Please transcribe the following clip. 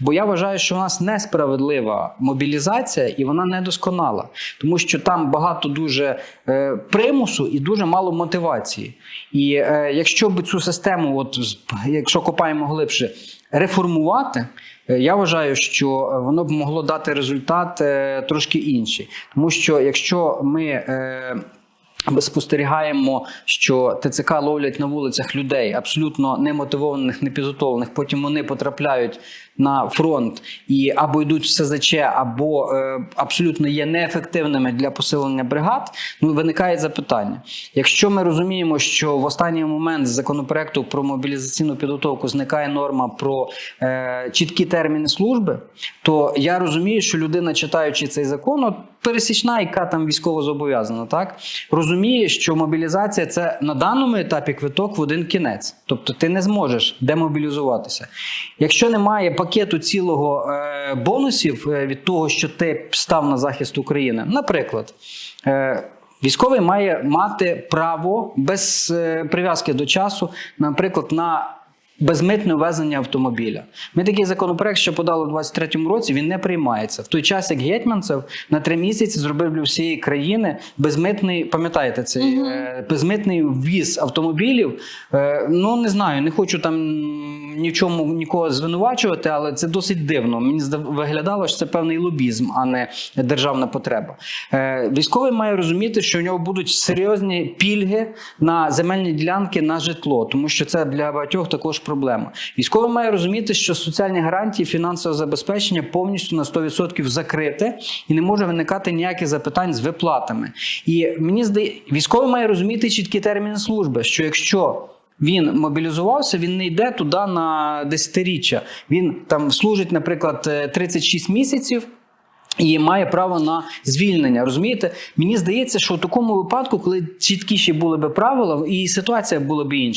Бо я вважаю, що у нас несправедлива мобілізація і вона недосконала, тому що там багато дуже е, примусу і дуже мало мотивації. І е, якщо б цю систему, от якщо копаємо глибше, реформувати. е, Я вважаю, що воно б могло дати результат е, трошки інший, тому що якщо ми е, спостерігаємо, що ТЦК ловлять на вулицях людей абсолютно немотивованих, непідготовлених. Потім вони потрапляють на фронт і або йдуть в СЗЧ, або е, абсолютно є неефективними для посилення бригад. Ну виникає запитання: якщо ми розуміємо, що в останній момент з законопроекту про мобілізаційну підготовку зникає норма про е, чіткі терміни служби, то я розумію, що людина, читаючи цей закон, от пересічна, яка там військово зобов'язана, так розуміє, що мобілізація це на даному етапі квиток в один кінець. Тобто ти не зможеш демобілізуватися. Якщо немає пакету цілого е, бонусів е, від того, що ти став на захист України, наприклад. Е, Військовий має мати право без е, прив'язки до часу, наприклад, на безмитне ввезення автомобіля. Ми такий законопроект, що подали у 23-му році, він не приймається. В той час, як Гетьманцев на три місяці зробив для всієї країни безмитний, пам'ятаєте, цей е, безмитний ввіз автомобілів. Е, ну не знаю, не хочу там ні в чому нікого звинувачувати, але це досить дивно. Мені виглядало, що це певний лобізм, а не державна потреба. Е, військовий має розуміти, що у нього будуть серйозні пільги на земельні ділянки на житло, тому що це для багатьох також проблема. Військовий має розуміти, що соціальні гарантії, фінансове забезпечення повністю на 100% закрите і не може виникати ніяких запитань з виплатами. І мені здається, військовий має розуміти чіткі терміни служби, що якщо він мобілізувався, він не йде туди на десятиріччя. Він там служить, наприклад, е, 36 місяців. І має право на звільнення. Розумієте? Мені здається, що в такому випадку, коли чіткіші були би правила, і ситуація була б інша.